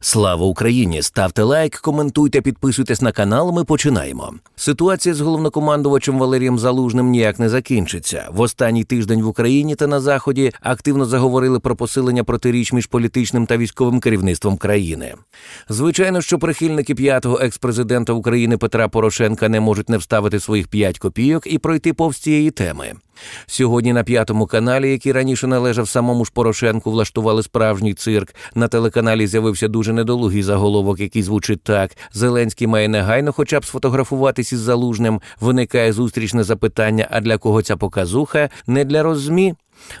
Слава Україні! Ставте лайк, коментуйте, підписуйтесь на канал. Ми починаємо. Ситуація з головнокомандувачем Валерієм Залужним ніяк не закінчиться. В останній тиждень в Україні та на заході активно заговорили про посилення протиріч між політичним та військовим керівництвом країни. Звичайно, що прихильники п'ятого експрезидента України Петра Порошенка не можуть не вставити своїх п'ять копійок і пройти повз цієї теми. Сьогодні на п'ятому каналі, який раніше належав самому ж Порошенку, влаштували справжній цирк. На телеканалі з'явився дуже недолугий заголовок, який звучить так: Зеленський має негайно, хоча б сфотографуватись із залужним. Виникає зустрічне запитання: а для кого ця показуха? Не для роззмі?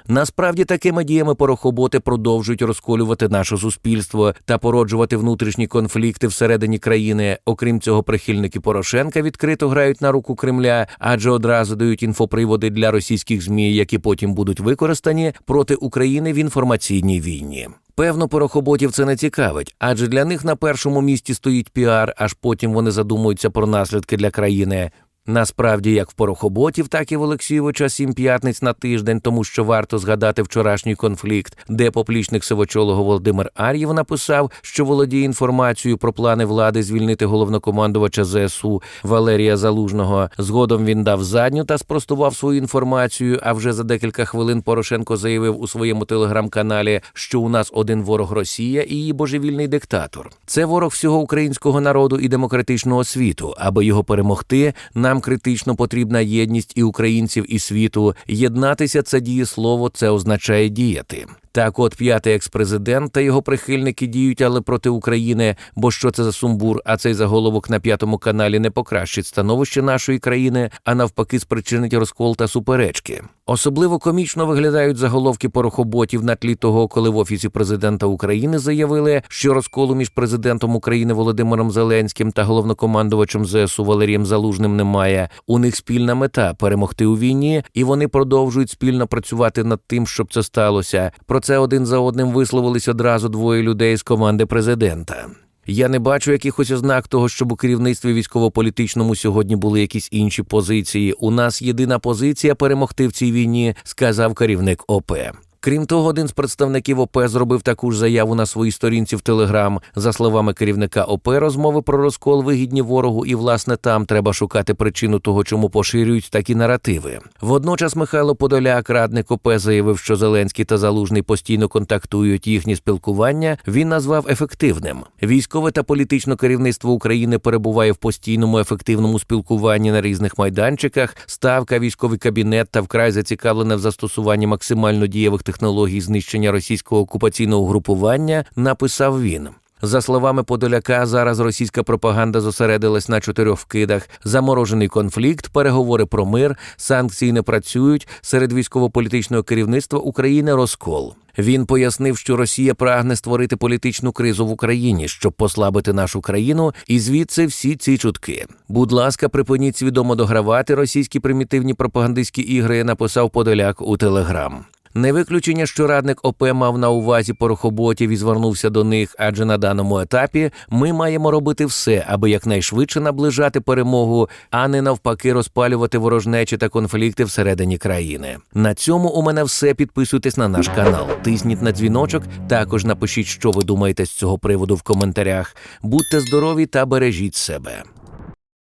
Насправді такими діями порохоботи продовжують розколювати наше суспільство та породжувати внутрішні конфлікти всередині країни. Окрім цього, прихильники Порошенка відкрито грають на руку Кремля, адже одразу дають інфоприводи для російських змі, які потім будуть використані проти України в інформаційній війні. Певно, порохоботів це не цікавить, адже для них на першому місці стоїть піар, аж потім вони задумуються про наслідки для країни. Насправді, як в Порохоботів, так і в Олексійовича сім п'ятниць на тиждень, тому що варто згадати вчорашній конфлікт, де поплічник сивочолого Володимир Ар'єв написав, що володіє інформацією про плани влади звільнити головнокомандувача ЗСУ Валерія Залужного. Згодом він дав задню та спростував свою інформацію. А вже за декілька хвилин Порошенко заявив у своєму телеграм-каналі, що у нас один ворог Росія і її божевільний диктатор. Це ворог всього українського народу і демократичного світу. Аби його перемогти, нам критично потрібна єдність і українців, і світу. Єднатися це дієслово, це означає діяти. Так, от п'ятий експрезидент та його прихильники діють, але проти України. Бо що це за сумбур? А цей заголовок на п'ятому каналі не покращить становище нашої країни, а навпаки, спричинить розкол та суперечки. Особливо комічно виглядають заголовки порохоботів на тлі того, коли в офісі президента України заявили, що розколу між президентом України Володимиром Зеленським та головнокомандувачем ЗСУ Валерієм Залужним немає. У них спільна мета перемогти у війні, і вони продовжують спільно працювати над тим, щоб це сталося. Про це один за одним висловились одразу двоє людей з команди президента. Я не бачу якихось ознак того, щоб у керівництві військово-політичному сьогодні були якісь інші позиції. У нас єдина позиція перемогти в цій війні, сказав керівник ОП. Крім того, один з представників ОП зробив таку ж заяву на своїй сторінці в Телеграм. За словами керівника ОП, розмови про розкол вигідні ворогу, і власне там треба шукати причину того, чому поширюють такі наративи. Водночас Михайло Подоляк, радник ОП, заявив, що Зеленський та Залужний постійно контактують їхні спілкування. Він назвав ефективним. Військове та політичне керівництво України перебуває в постійному ефективному спілкуванні на різних майданчиках. Ставка, військовий кабінет та вкрай зацікавлене в застосуванні максимально дієвих технологій знищення російського окупаційного групування, написав він. За словами Подоляка, зараз російська пропаганда зосередилась на чотирьох вкидах: заморожений конфлікт, переговори про мир, санкції не працюють серед військово-політичного керівництва України розкол. Він пояснив, що Росія прагне створити політичну кризу в Україні, щоб послабити нашу країну, і звідси всі ці чутки. Будь ласка, припиніть свідомо догравати російські примітивні пропагандистські ігри. Написав Подоляк у Телеграм. Не виключення, що радник ОП мав на увазі порохоботів і звернувся до них, адже на даному етапі ми маємо робити все, аби якнайшвидше наближати перемогу, а не навпаки розпалювати ворожнечі та конфлікти всередині країни. На цьому у мене все. Підписуйтесь на наш канал, тисніть на дзвіночок. Також напишіть, що ви думаєте з цього приводу в коментарях. Будьте здорові та бережіть себе.